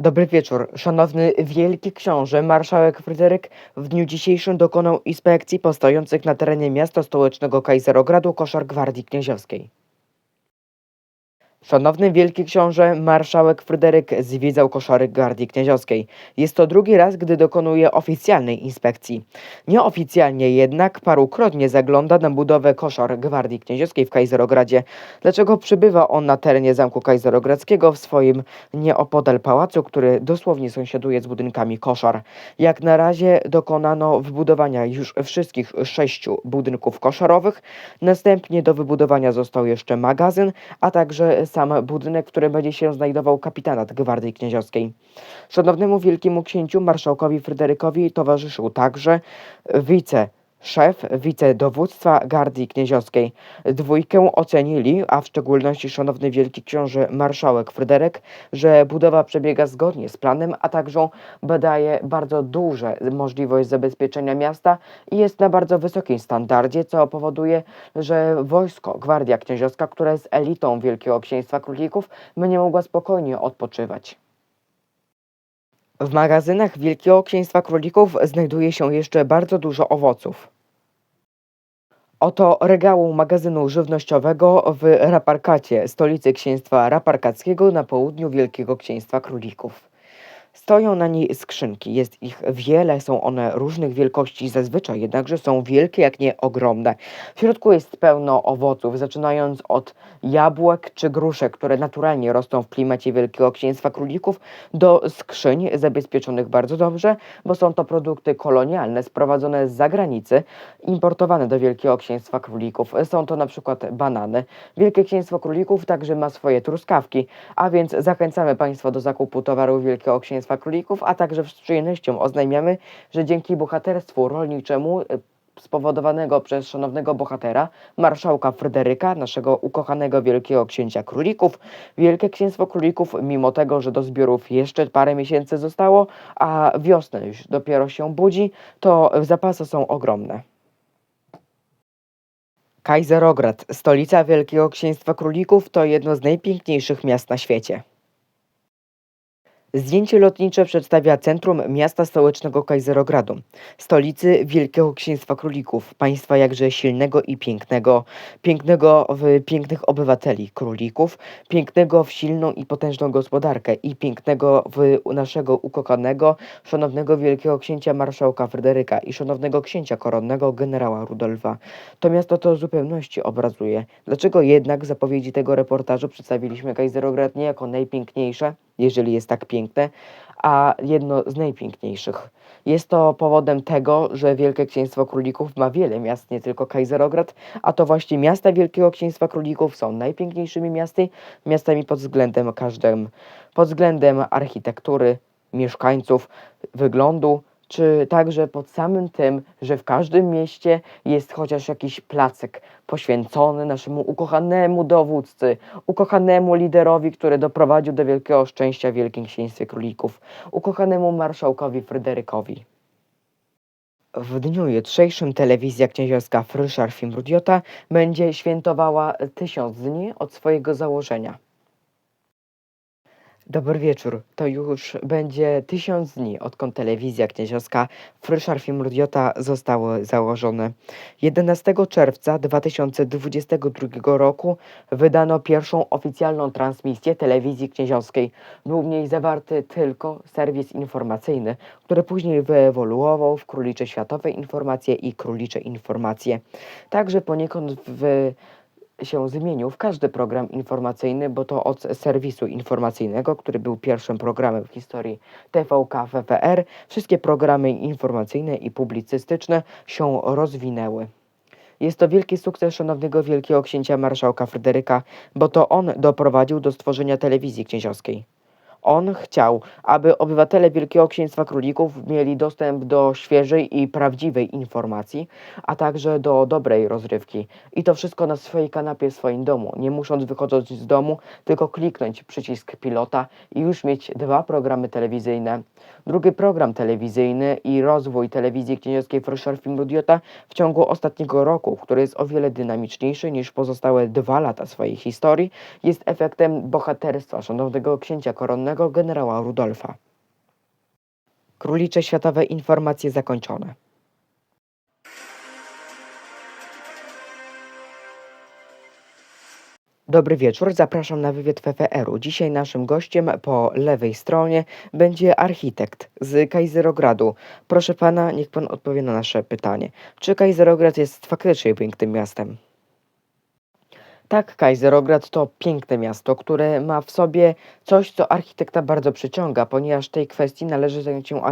Dobry wieczór. Szanowny Wielki Książę, marszałek Fryderyk w dniu dzisiejszym dokonał inspekcji postojących na terenie miasta stołecznego Kajzerogradu koszar Gwardii Knieziowskiej. Szanowny Wielki Książę, marszałek Fryderyk zwiedzał koszary Gwardii Knieziowskiej. Jest to drugi raz, gdy dokonuje oficjalnej inspekcji. Nieoficjalnie jednak parukrotnie zagląda na budowę koszar Gwardii Knieziowskiej w Kajzerogradzie. Dlaczego przybywa on na terenie Zamku Kajzerogrodzkiego w swoim nieopodal pałacu, który dosłownie sąsiaduje z budynkami koszar? Jak na razie dokonano wybudowania już wszystkich sześciu budynków koszarowych. Następnie do wybudowania został jeszcze magazyn, a także sam budynek, w którym będzie się znajdował kapitanat Gwardii Knieziowskiej. Szanownemu Wielkiemu Księciu Marszałkowi Fryderykowi towarzyszył także wice szef wicedowództwa Gardii Knieziowskiej. Dwójkę ocenili, a w szczególności szanowny wielki książę marszałek Fryderyk, że budowa przebiega zgodnie z planem, a także daje bardzo duże możliwość zabezpieczenia miasta i jest na bardzo wysokim standardzie, co powoduje, że wojsko, Gwardia Knieziowska, która jest elitą Wielkiego Księstwa Królików, będzie mogła spokojnie odpoczywać. W magazynach Wielkiego Księstwa Królików znajduje się jeszcze bardzo dużo owoców. Oto regału magazynu żywnościowego w Raparkacie, stolicy księstwa raparkackiego na południu Wielkiego Księstwa Królików. Stoją na niej skrzynki, jest ich wiele, są one różnych wielkości, zazwyczaj jednakże są wielkie, jak nie ogromne. W środku jest pełno owoców, zaczynając od jabłek czy gruszek, które naturalnie rosną w klimacie Wielkiego Księstwa Królików, do skrzyń zabezpieczonych bardzo dobrze, bo są to produkty kolonialne sprowadzone z zagranicy, importowane do Wielkiego Księstwa Królików. Są to na przykład banany. Wielkie Księstwo Królików także ma swoje truskawki, a więc zachęcamy Państwa do zakupu towaru Wielkiego Księstwa Królików, a także z przyjemnością oznajmiamy, że dzięki bohaterstwu rolniczemu e, spowodowanego przez szanownego bohatera, marszałka Fryderyka, naszego ukochanego wielkiego księcia królików. Wielkie księstwo królików, mimo tego, że do zbiorów jeszcze parę miesięcy zostało, a wiosna już dopiero się budzi, to zapasy są ogromne. Kajzerograd, stolica Wielkiego Księstwa Królików, to jedno z najpiękniejszych miast na świecie. Zdjęcie lotnicze przedstawia centrum miasta stołecznego Kajzerogradu, stolicy Wielkiego Księstwa Królików, państwa jakże silnego i pięknego, pięknego w pięknych obywateli królików, pięknego w silną i potężną gospodarkę i pięknego w naszego ukochanego, szanownego Wielkiego Księcia Marszałka Fryderyka i szanownego księcia koronnego generała Rudolfa. To miasto to zupełności obrazuje. Dlaczego jednak zapowiedzi tego reportażu przedstawiliśmy Kajzerograd nie jako najpiękniejsze, jeżeli jest tak piękne, a jedno z najpiękniejszych. Jest to powodem tego, że Wielkie Księstwo Królików ma wiele miast, nie tylko Kajzerograd, a to właśnie miasta Wielkiego Księstwa Królików są najpiękniejszymi miasty, miastami pod względem każdym, pod względem architektury, mieszkańców, wyglądu, czy także pod samym tym, że w każdym mieście jest chociaż jakiś placek poświęcony naszemu ukochanemu dowódcy, ukochanemu liderowi, który doprowadził do wielkiego szczęścia w Wielkim Księstwie Królików, ukochanemu marszałkowi Fryderykowi. W dniu jutrzejszym telewizja księciowska Fryszar Fimrudiota będzie świętowała tysiąc dni od swojego założenia. Dobry wieczór. To już będzie tysiąc dni, odkąd telewizja knieziowska Fryszar Fimrudiota zostało założone. 11 czerwca 2022 roku wydano pierwszą oficjalną transmisję telewizji knieziowskiej. Był w niej zawarty tylko serwis informacyjny, który później wyewoluował w Królicze Światowe Informacje i Królicze Informacje. Także poniekąd w się zmienił w każdy program informacyjny, bo to od serwisu informacyjnego, który był pierwszym programem w historii TVK WPR, wszystkie programy informacyjne i publicystyczne się rozwinęły. Jest to wielki sukces szanownego wielkiego księcia marszałka Fryderyka, bo to on doprowadził do stworzenia telewizji księciowskiej. On chciał, aby obywatele Wielkiego Księstwa Królików mieli dostęp do świeżej i prawdziwej informacji, a także do dobrej rozrywki. I to wszystko na swojej kanapie w swoim domu, nie musząc wychodząc z domu, tylko kliknąć przycisk pilota i już mieć dwa programy telewizyjne. Drugi program telewizyjny i rozwój telewizji kniezowskiej Frischer Film Rudiota w ciągu ostatniego roku, który jest o wiele dynamiczniejszy niż pozostałe dwa lata swojej historii, jest efektem bohaterstwa szanownego księcia koronnego Święconego generała Rudolfa. Królicze światowe informacje zakończone. Dobry wieczór, zapraszam na wywiad PFR-u. Dzisiaj naszym gościem po lewej stronie będzie architekt z Kajzerogradu. Proszę pana, niech pan odpowie na nasze pytanie. Czy Kajzerograd jest faktycznie pięknym miastem? Tak, Kajzerograd to piękne miasto, które ma w sobie coś, co architekta bardzo przyciąga, ponieważ tej kwestii należy zająć się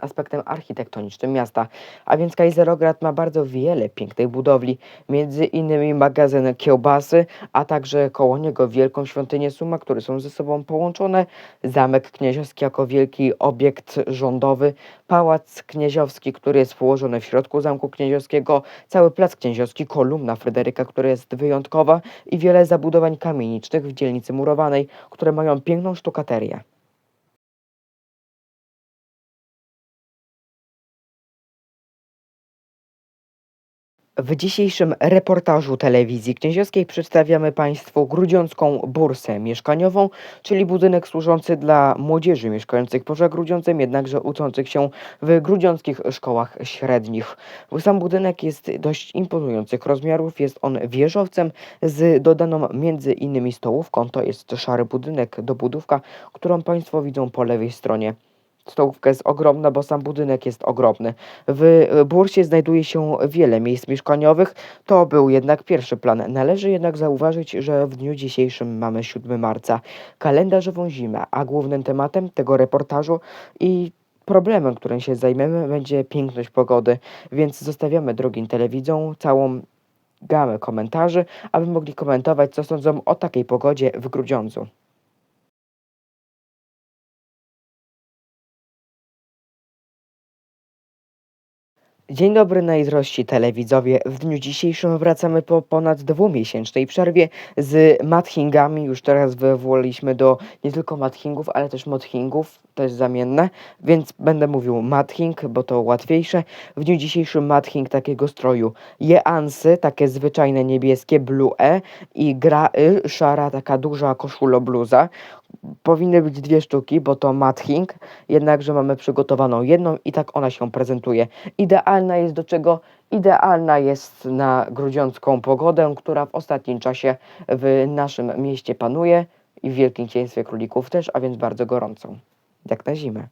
aspektem architektonicznym miasta. A więc Kajzerograd ma bardzo wiele pięknych budowli, między innymi magazyn kiełbasy, a także koło niego wielką świątynię Suma, które są ze sobą połączone, zamek knieziowski jako wielki obiekt rządowy, pałac knieziowski, który jest położony w środku zamku knieziowskiego, cały plac knieziowski, kolumna Fryderyka, która jest wyjątkowa i wiele zabudowań kamienicznych w dzielnicy murowanej, które mają piękną sztukaterię. W dzisiejszym reportażu telewizji knieziowskiej przedstawiamy Państwu Grudziącką Bursę Mieszkaniową, czyli budynek służący dla młodzieży mieszkających poza Grudziącem, jednakże uczących się w grudziąckich szkołach średnich. Sam budynek jest dość imponujących rozmiarów, jest on wieżowcem z dodaną między innymi stołówką, to jest szary budynek, dobudówka, którą Państwo widzą po lewej stronie stołówka jest ogromna, bo sam budynek jest ogromny. W bursie znajduje się wiele miejsc mieszkaniowych. To był jednak pierwszy plan. Należy jednak zauważyć, że w dniu dzisiejszym mamy 7 marca, kalendarzową zimę, a głównym tematem tego reportażu i problemem, którym się zajmiemy, będzie piękność pogody, więc zostawiamy drogim telewidzom całą gamę komentarzy, aby mogli komentować, co sądzą o takiej pogodzie w Grudziądzu. Dzień dobry najdrożsi telewidzowie. W dniu dzisiejszym wracamy po ponad dwumiesięcznej przerwie z mathingami. Już teraz wywołaliśmy do nie tylko mathingów, ale też mothingów, to jest zamienne, więc będę mówił mathing, bo to łatwiejsze. W dniu dzisiejszym mathing takiego stroju jeansy, takie zwyczajne niebieskie, blue e i gray, szara, taka duża koszulo bluza. Powinny być dwie sztuki, bo to mathing, jednakże mamy przygotowaną jedną i tak ona się prezentuje. Idealna jest do czego? Idealna jest na grudziącką pogodę, która w ostatnim czasie w naszym mieście panuje i w Wielkim Księstwie Królików też, a więc bardzo gorącą, jak na zimę.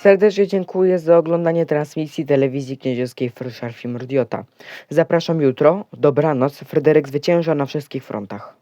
Serdecznie dziękuję za oglądanie transmisji telewizji kniedziowskiej Frszarfim Rdiota. Zapraszam jutro. Dobranoc. Fryderyk zwycięża na wszystkich frontach.